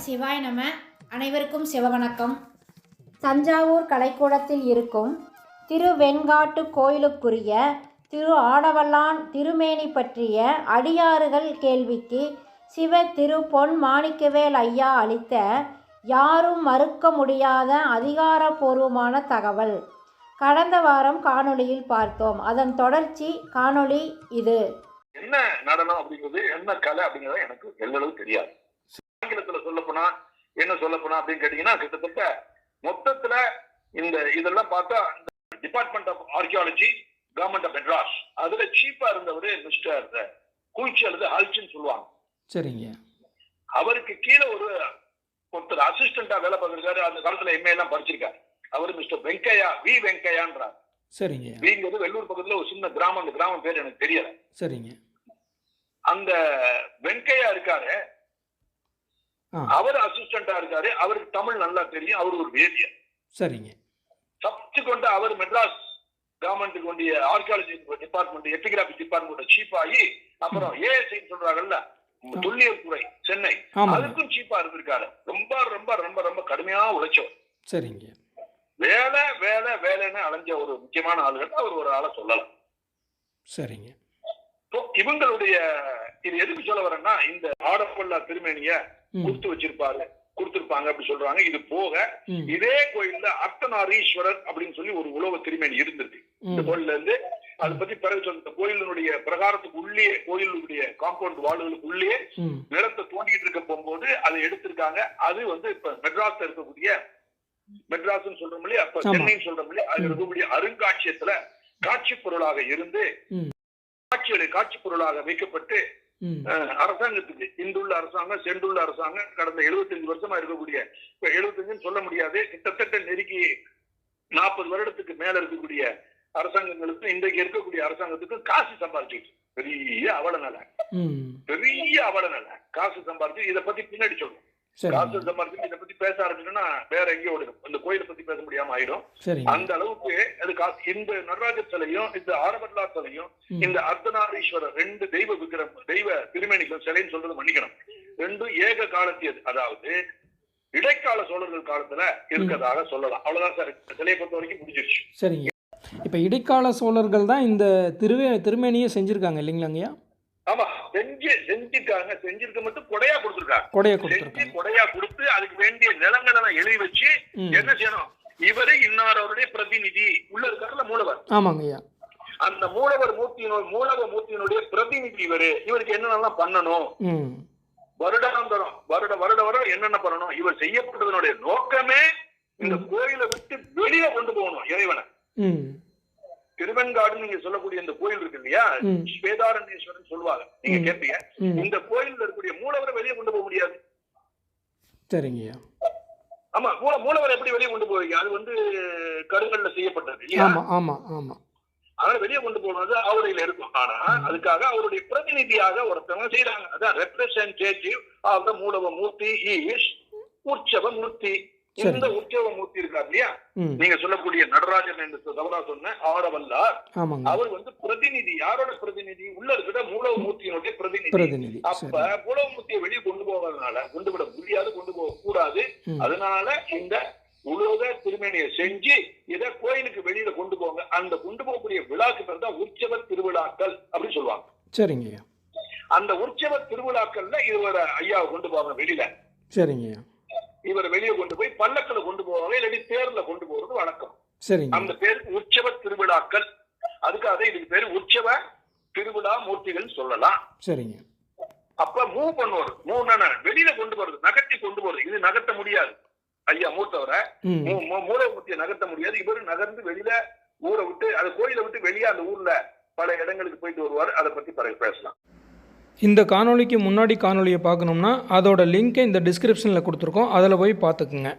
சிவாய் நம. அனைவருக்கும் சிவவணக்கம். தஞ்சாவூர் கலைக்கூடத்தில் இருக்கும் திருவெண்காட்டு கோயிலுக்குரிய திரு ஆடவல்லான் திருமேனி பற்றிய அடியாறுகள் கேள்விக்கு சிவ திரு பொன் மாணிக்கவேல் ஐயா அளித்த யாரும் மறுக்க முடியாத அதிகாரப்பூர்வமான தகவல். கடந்த வாரம் காணொளியில் பார்த்தோம். அதன் தொடர்ச்சி காணொளி இது. என்ன நடனம் அப்படிங்கிறது என்ன கலை அப்படிங்கிறது எனக்கு எல்லளவு தெரியாது. ஆங்கிலத்துல சொல்ல போனா என்ன சொல்ல போனா அப்படின்னு கேட்டீங்கன்னா கிட்டத்தட்ட மொத்தத்துல இந்த இதெல்லாம் பார்த்தா department of archaeology government of Madras அதுல சீப்பா இருந்தவர் மிஸ்டர் குயிச்சி அல்லது ஹல்ச்சின்னு சொல்லுவாங்க. சரிங்க. அவருக்கு கீழே ஒரு ஒருத்தர் அசிஸ்டண்டா வேலை பார்த்திருக்காரு. அந்த காலத்துல எம்ஏ எல்லாம் படிச்சிருக்காரு. அவர் மிஸ்டர் வெங்கையா வி வெங்கையான்றார். சரிங்க. விங்கிறது வெள்ளூர் பக்கத்துல ஒரு சின்ன கிராமம். அந்த கிராமம் பேர் எனக்கு தெரியல. சரிங்க. அந்த வெங்கையா இருக்காரு. அவர் அசிஸ்டண்டா இருக்காரு. அவருக்கு தமிழ் நல்லா தெரியும். அவர் ஒரு வேதியர் சரிங்க. சப்சிக்வெண்டா அவர் மெட்ராஸ் கவர்மெண்ட்டுக்கு வேண்டிய archaeology department epigraphy department chief ஆகி அப்புறம் ஏஎஸ்ஐ சொல்றாங்கல்ல தொல்லியல் துறை சென்னை. அதுக்கும் சீப்பா இருந்திருக்காரு. ரொம்ப ரொம்ப ரொம்ப ரொம்ப கடுமையா உழைச்சவர். சரிங்க. வேலை வேலை வேலைன்னு அலைஞ்ச ஒரு முக்கியமான ஆளுகள் அவர் ஒரு ஆளை சொல்லலாம். சரிங்க. இவங்களுடைய இது எதுக்கு சொல்ல வரேன்னா இந்த ஆடப்பல்லா திருமேனிய கொடுத்து வச்சிருப்பாரு கொடுத்திருப்பாங்க அப்படி சொல்றாங்க. இது போக இதே கோயில்ல அர்த்தநாரீஸ்வரர் அப்படின்னு சொல்லி ஒரு உலக திருமேனி இருந்திருக்கு. இந்த கோயில்ல இருந்து அதை பத்தி பிறகு இந்த கோயிலினுடைய பிரகாரத்துக்கு உள்ளே கோயிலுடைய காம்பவுண்ட் வால்களுக்கு உள்ளே நிலத்தை தோண்டிட்டு இருக்க போகும்போது அதை எடுத்திருக்காங்க. அது வந்து இப்ப மெட்ராஸ்ல இருக்கக்கூடிய மெட்ராஸ்னு சொல்றோம் இல்லையா? அப்ப. சென்னைன்னு சொல்றோம் இல்லையா? அது. இருக்கக்கூடிய அருங்காட்சியகத்துல காட்சி பொருளாக இருந்து. காட்சிகளை காட்சி பொருளாக வைக்கப்பட்டு அரசாங்கத்துக்கு இன்றுள்ள அரசாங்கம் சென்றுள்ள அரசாங்கம் கடந்த 75 வருஷமா இருக்கக்கூடிய இப்ப 75 சொல்ல முடியாது கிட்டத்தட்ட நெருக்கி நாற்பது வருடத்துக்கு மேல இருக்கக்கூடிய அரசாங்கங்களுக்கு இன்றைக்கு இருக்கக்கூடிய அரசாங்கத்துக்கு காசு சம்பாதிச்சிட்டு பெரிய அவல நிலை. பெரிய அவல நிலை. காசு சம்பாதிச்சு இதை பத்தி பின்னாடி சொல்றோம் காசு சம்பாதிச்சு இதை பேச ஆரம்பிச்சோம்னா வேற எங்கேயோ ஓடிடும் இந்த கோயிலை பத்தி பேச முடியாம ஆயிடும். அந்த அளவுக்கு அது காசு இந்த நடராஜர் சிலையும் இந்த ஆரவல்லா சிலையும் இந்த அர்த்தநாரீஸ்வரர் ரெண்டு தெய்வ விக்கிரம் தெய்வ திருமேனிகள் சிலைன்னு சொல்றது மன்னிக்கணும். ரெண்டும் ஏக காலத்தியது அதாவது இடைக்கால சோழர்கள் காலத்துல இருக்கதாக சொல்லலாம். அவ்வளவுதான் சார். சிலையை பொறுத்த வரைக்கும் முடிஞ்சிருச்சு. சரிங்க. இப்போ இடைக்கால சோழர்கள் தான் இந்த திருவே திருமேனியை செஞ்சுருக்காங்க இல்லைங்களாங்கய்யா ஆமா செஞ்சு செஞ்சிருக்காங்க. செஞ்சிருக்க மட்டும் கொடையா கொடுத்திருக்காங்க. கொடையை கொடுத்துருக்காங்க. கொடையா கொடுத்து அதுக்கு வேண்டிய நிலங்களை எழுதி வச்சு என்ன செய்யணும்? இவரு இன்னாரவருடைய பிரதிநிதி. உள்ள இருக்காருல்ல மூலவர். ஆமாங்கய்யா அந்த மூலவர் மூர்த்தியினோட மூலவர் மூர்த்தியினுடைய பிரதிநிதி இவரு. இவருக்கு என்னென்னலாம் பண்ணணும்? வருடாந்தரம் வருட வருட வருடம் என்னென்ன பண்ணணும்? இவர் செய்யப்பட்டதனுடைய நோக்கமே இந்த. கோயிலை விட்டு வெளியே கொண்டு போகணும் இறைவனை. திருவெண்காடு நீங்க சொல்லக்கூடிய இந்த கோயில் இருக்கு இல்லையா. ஸ்வேதாரண்யேஸ்வரன் சொல்லுவாங்க. நீங்க. கேட்பீங்க இந்த கோயில்ல இருக்கக்கூடிய மூலவரை வெளியே கொண்டு போக முடியாது. சரிங்கய்யா ஆமா மூல மூலவரை எப்படி வெளியே கொண்டு போவீங்க? அது வந்து கருங்கல்ல செய்யப்பட்டது இல்லையா? ஆமாம் ஆமாம் அதனால வெளியே கொண்டு போனது ஆவுடையில இருக்கும். ஆனா அதுக்காக அவருடைய பிரதிநிதியாக ஒருத்தவங்க செய்யறாங்க அதான் ரெப்ரசன்டேட்டிவ் ஆஃப் த மூலவ மூர்த்தி இஸ் உற்சவ மூர்த்தி. இந்த உற்சவ மூர்த்தி இருக்கார் இல்லையா? நீங்க சொல்லக்கூடிய நடராஜன் என்று தவறா சொன்ன ஆடவல்லார் அவர் வந்து பிரதிநிதி. யாரோட பிரதிநிதி? உள்ள இருக்கிற மூலவ மூர்த்தியினுடைய பிரதிநிதி. அப்ப சரி. மூலவ மூர்த்தியை வெளியே கொண்டு போவதனால கொண்டு விட முடியாது கொண்டு போக கூடாது. அதனால இந்த உலோக திருமேனியை செஞ்சு இத கோயிலுக்கு வெளியில கொண்டு போங்க. அந்த கொண்டு போகக்கூடிய விழாக்கு பேர் தான் உற்சவ திருவிழாக்கள் அப்படின்னு சொல்லுவாங்க. சரிங்கய்யா அந்த உற்சவ திருவிழாக்கள்ல இவர் ஐயாவை கொண்டு போவாங்க வெளியில. சரிங்கய்யா இவர் வெளியே கொண்டு போய் பல்லக்கில் கொண்டு போவாங்க இல்லாட்டி தேர்ல கொண்டு போறது வழக்கம். சரிங்க. அந்த பேருக்கு உற்சவ திருவிழாக்கள். அதுக்காக இதுக்கு பேரு உற்சவ திருவிழா மூர்த்திகள் சொல்லலாம். சரிங்க. அப்ப மூவ் பண்ணுவாரு. மூவ் வெளியில கொண்டு போறது நகர்த்தி கொண்டு போறது. இது நகர்த்த முடியாது. ஐயா மூத்தவரை. ம். மூ- மூ- மூலமுத்தியை நகர்த்த முடியாது. இவரு நகர்ந்து வெளியில ஊரை விட்டு அந்த கோயிலை விட்டு வெளியே அந்த ஊர்ல பல இடங்களுக்கு போயிட்டு வருவார். அதை பத்தி பிறகு பேசலாம். இந்த காணொளிக்கு முன்னாடி காணொளியை பார்க்கணும்னா அதோட லிங்க்கை இந்த டிஸ்கிரிப்ஷனில் கொடுத்துருக்கோம். அதில் போய் பார்த்துக்குங்க.